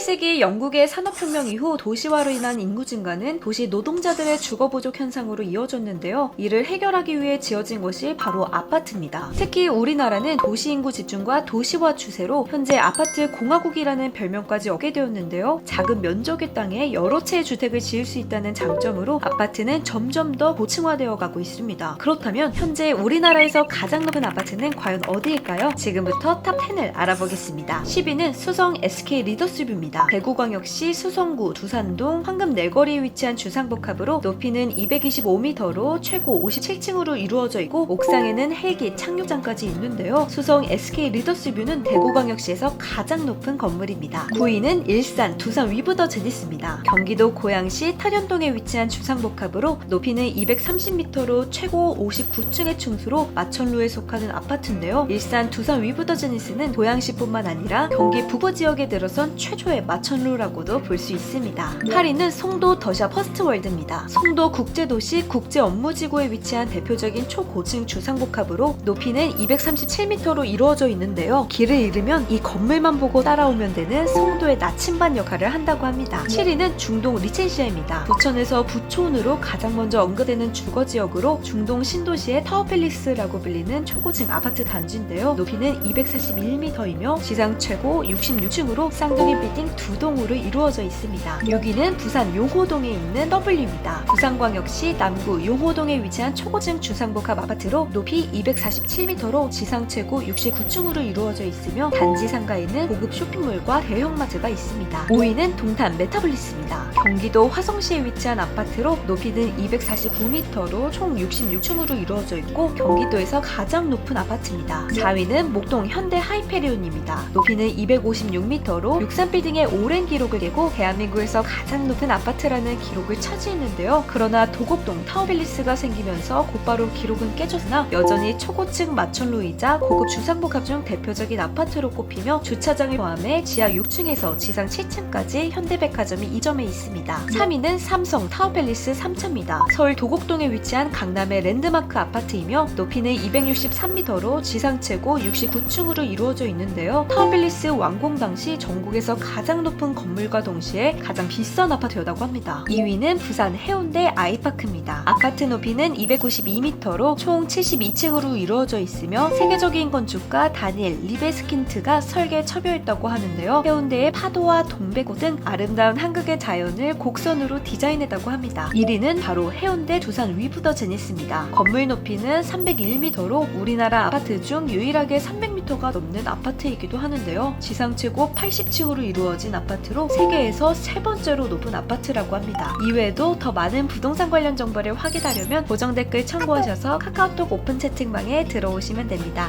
18세기 영국의 산업혁명 이후 도시화로 인한 인구 증가는 도시 노동자들의 주거 부족 현상으로 이어졌는데요. 이를 해결하기 위해 지어진 것이 바로 아파트입니다. 특히 우리나라는 도시 인구 집중과 도시화 추세로 현재 아파트 공화국이라는 별명까지 얻게 되었는데요. 작은 면적의 땅에 여러 채의 주택을 지을 수 있다는 장점으로 아파트는 점점 더 고층화되어 가고 있습니다. 그렇다면 현재 우리나라에서 가장 높은 아파트는 과연 어디일까요? 지금부터 탑 10을 알아보겠습니다. 10위는 수성 SK 리더스뷰입니다. 대구광역시 수성구 두산동 황금 내거리에 위치한 주상복합으로 높이는 225m로 최고 57층으로 이루어져 있고 옥상에는 헬기 착륙장까지 있는데요. 수성 SK 리더스뷰는 대구광역시에서 가장 높은 건물입니다. 9위는 일산 두산 위브더 제니스입니다. 경기도 고양시 타련동에 위치한 주상복합으로 높이는 230m로 최고 59층의 층수로 마천루에 속하는 아파트인데요. 일산 두산 위브더 제니스는 고양시뿐만 아니라 경기 북부 지역에 들어선 최초의 마천루라고도 볼 수 있습니다. 8위는 송도 더샤 퍼스트월드입니다. 송도 국제도시 국제업무지구에 위치한 대표적인 초고층 주상복합으로 높이는 237m로 이루어져 있는데요. 길을 잃으면 이 건물만 보고 따라오면 되는 송도의 나침반 역할을 한다고 합니다. 7위는 중동 리첸시아입니다. 부천에서 부촌으로 가장 먼저 언급되는 주거지역으로 중동 신도시의 타워팰리스라고 불리는 초고층 아파트 단지인데요. 높이는 241m이며 지상 최고 66층으로 쌍둥이 빌딩 두 동으로 이루어져 있습니다. 6위는 부산 용호동에 있는 W입니다. 부산광역시 남구 용호동에 위치한 초고층 주상복합 아파트로 높이 247m로 지상 최고 69층으로 이루어져 있으며 단지 상가에는 고급 쇼핑몰과 대형마트가 있습니다. 5위는 동탄 메타블리스입니다. 경기도 화성시에 위치한 아파트로 높이는 249m로 총 66층으로 이루어져 있고 경기도에서 가장 높은 아파트입니다. 4위는 목동 현대 하이페리온입니다. 높이는 256m로 63빌딩 의 오랜 기록을 깨고 대한민국에서 가장 높은 아파트라는 기록을 차지했는데요. 그러나 도곡동 타워빌리스가 생기면서 곧바로 기록은 깨졌으나 여전히 초고층 마천루이자 고급 주상복합 중 대표적인 아파트로 꼽히며 주차장을 포함해 지하 6층에서 지상 7층까지 현대백화점이 이점해 있습니다. 3위는 삼성 타워팰리스 3차입니다. 서울 도곡동에 위치한 강남의 랜드마크 아파트이며 높이는 263m로 지상 최고 69층으로 이루어져 있는데요. 타워팰리스 완공 당시 전국에서 가장 높은 건물과 동시에 가장 비싼 아파트였다고 합니다. 2위는 부산 해운대 아이파크입니다. 아파트 높이는 292m로 총 72층으로 이루어져 있으며 세계적인 건축가 다니엘 리베스킨트가 설계 첩여했다고 하는데요. 해운대의 파도와 동백호 등 아름다운 한국의 자연을 곡선으로 디자인했다고 합니다. 1위는 바로 해운대 두산 위브더 제니스입니다. 건물 높이는 301m로 우리나라 아파트 중 유일하게 300m가 넘는 아파트이기도 하는데요. 지상 최고 80층으로 이루어진 아파트로 세계에서 세 번째로 높은 아파트라고 합니다. 이외에도 더 많은 부동산 관련 정보를 확인하려면 고정 댓글 참고하셔서 카카오톡 오픈 채팅방에 들어오시면 됩니다.